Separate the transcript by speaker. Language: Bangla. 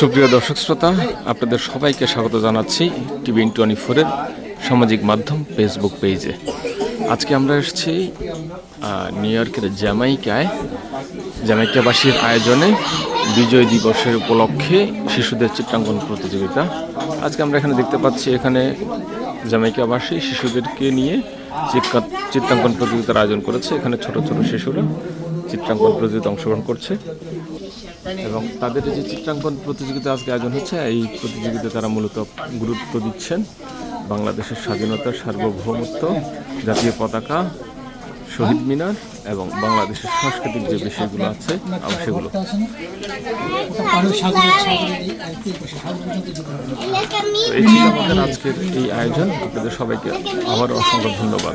Speaker 1: সুপ্রিয় দর্শক শ্রোতা, আপনাদের সবাইকে স্বাগত জানাচ্ছি টিভি টোয়েন্টি ফোরের সামাজিক মাধ্যম ফেসবুক পেজে। আজকে আমরা এসেছি নিউ ইয়র্কের জ্যামাইকায়। জ্যামাইকাবাসীর আয়োজনে বিজয় দিবসের উপলক্ষে শিশুদের চিত্রাঙ্কন প্রতিযোগিতা। আজকে আমরা এখানে দেখতে পাচ্ছি, এখানে জ্যামাইকাবাসী শিশুদেরকে নিয়ে চিত্রাঙ্কন প্রতিযোগিতার আয়োজন করেছে। এখানে ছোট ছোট শিশুরা চিত্রাঙ্কন প্রতিযোগিতা অংশগ্রহণ করছে। এবং তাদের যে চিত্রাঙ্কন প্রতিযোগিতা আজকে আয়োজন হচ্ছে, এই প্রতিযোগিতা তারা মূলত গুরুত্ব দিচ্ছেন। বাংলাদেশের স্বাধীনতা সার্বভৌমত্ব, জাতীয় পতাকা, শহীদ মিনার এবং বাংলাদেশের সাংস্কৃতিক যে বিষয়গুলো আছে সেগুলো।
Speaker 2: এই
Speaker 1: আজকের এই আয়োজন। আপনাদের সবাইকে আবার অসংখ্য ধন্যবাদ।